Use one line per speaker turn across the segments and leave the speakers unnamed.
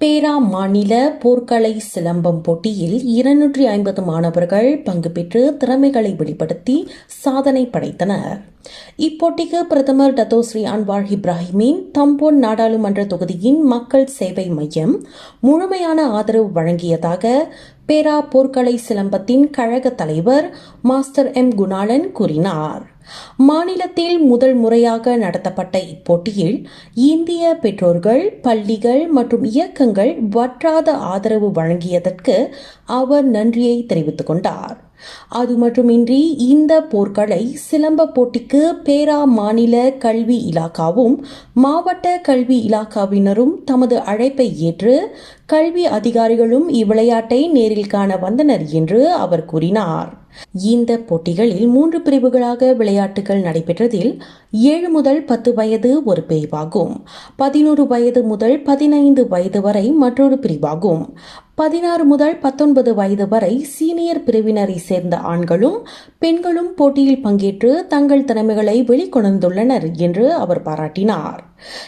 பேரா மாநில போர்க்கலை சிலம்பம் போட்டியில் இருநூற்றி ஐம்பது மாணவர்கள் பங்கு பெற்று திறமைகளை வெளிப்படுத்தி சாதனை படைத்தனர். இப்போட்டிக்கு பிரதமர் டத்தோஸ்ரீ அன்வார் இப்ராஹிமின் தம்போன் நாடாளுமன்ற தொகுதியின் மக்கள் சேவை மையம் முழுமையான ஆதரவு வழங்கியதாக பேரா போர்க்கலை சிலம்பத்தின் கழக தலைவர் மாஸ்டர் எம் குணாளன் கூறினார். மாநிலத்தில் முதல் முறையாக நடத்தப்பட்ட இப்போட்டியில் இந்திய பெற்றோர்கள் பள்ளிகள் மற்றும் இயக்கங்கள் வற்றாத ஆதரவு வழங்கியதற்கு அவர் நன்றியை தெரிவித்துக் கொண்டார். அது மட்டுமின்றி இந்த போர்க்களை சிலம்ப போட்டிக்கு பேரா மாநில கல்வி இலாக்காவும் மாவட்ட கல்வி இலாக்காவினரும் தமது அழைப்பை ஏற்று கல்வி அதிகாரிகளும் இவ்விளையாட்டை நேரில் காண வந்தனர் என்று அவர் கூறினார். இந்த போட்டிகளில் மூன்று பிரிவுகளாக விளையாட்டுகள் நடைபெற்றதில் ஏழு முதல் பத்து வயது ஒரு பிரிவாகும் பதினோரு வயது முதல் பதினைந்து வயது வரை மற்றொரு பிரிவாகும். பதினாறு முதல் பத்தொன்பது வயது வரை சீனியர் பிரிவினரை சேர்ந்த ஆண்களும் பெண்களும் போட்டியில் பங்கேற்று தங்கள் திறமைகளை வெளிக்கொணர்ந்துள்ளனர் என்று அவர் பாராட்டினார்.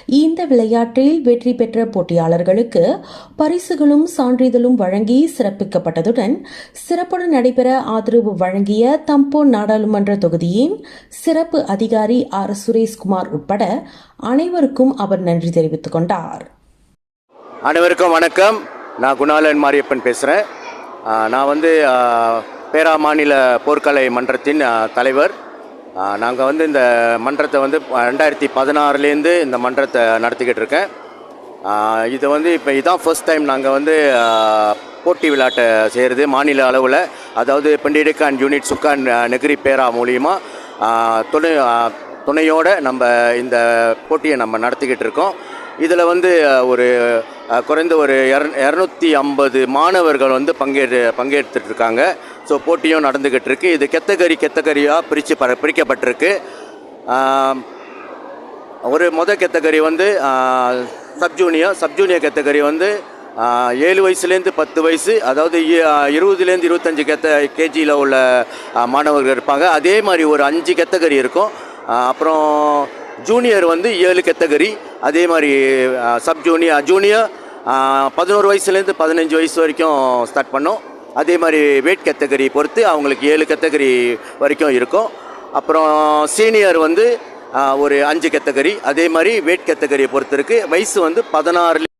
இந்த விளையாட்டில் வெற்றி பெற்ற போட்டியாளர்களுக்கு பரிசுகளும் சான்றிதழும் வழங்கி சிறப்பிக்கப்பட்டதுடன் சிறப்புடன் நடைபெற ஆதரவு வழங்கிய தம்போ நாடாளுமன்ற தொகுதியின் சிறப்பு அதிகாரி ஆர். சுரேஷ்குமார் உட்பட அனைவருக்கும் அவர் நன்றி தெரிவித்துக் கொண்டார்.
அனைவருக்கும் வணக்கம். நான் குணாலன் மாரியப்பன் பேசுகிறேன் நான் வந்து பேரா மாநில போர்க்கலை மன்றத்தின் தலைவர். நாங்கள் வந்து இந்த மன்றத்தை வந்து ரெண்டாயிரத்தி பதினாறுலேருந்து இந்த மன்றத்தை நடத்திக்கிட்டு இருக்கேன். இது வந்து இப்போ இதான் ஃபர்ஸ்ட் டைம் நாங்கள் வந்து போட்டி விளையாட்டை செய்கிறது மாநில அளவில். அதாவது பெண்டிடிகான் யூனிட் சுக்கான் நெகிரி பேரா மூலியமாக துணை துணையோடு துணையோட நம்ம இந்த போட்டியை நம்ம நடத்திக்கிட்டு இருக்கோம். இதில் வந்து ஒரு குறைந்த ஒரு இர- இரநூத்தி ஐம்பது மாணவர்கள் வந்து பங்கேற்று பங்கேற்றுட்டு இருக்காங்க ஸோ போட்டியும் நடந்துக்கிட்டு இருக்கு இது கெத்தகரி கெத்தகரியாக பிரித்து ப பிரிக்கப்பட்டிருக்கு ஒரு மொதல் கெத்தகரி வந்து சப் ஜூனியர் சப் கெத்தகரி வந்து ஏழு வயசுலேருந்து பத்து வயசு அதாவது இருபதுலேருந்து இருபத்தஞ்சு கெத்த கேஜியில் உள்ள மாணவர்கள் இருப்பாங்க. அதே மாதிரி ஒரு அஞ்சு கெத்தகரி இருக்கும். அப்புறம் ஜூனியர் வந்து ஏழு கெத்தகரி. அதே மாதிரி சப் ஜூனியர் ஜூனியர் பதினோரு வயசுலேருந்து பதினஞ்சு வயசு வரைக்கும் ஸ்டார்ட் பண்ணோம். அதே மாதிரி வெயிட் கேட்டகரி பொறுத்து அவங்களுக்கு ஏழு கேட்டகரி வரைக்கும் இருக்கும். அப்புறம் சீனியர் வந்து ஒரு அஞ்சு கேட்டகரி அதே மாதிரி வெயிட் கேட்டகரியை பொறுத்து இருக்குது வயசு வந்து பதினாறு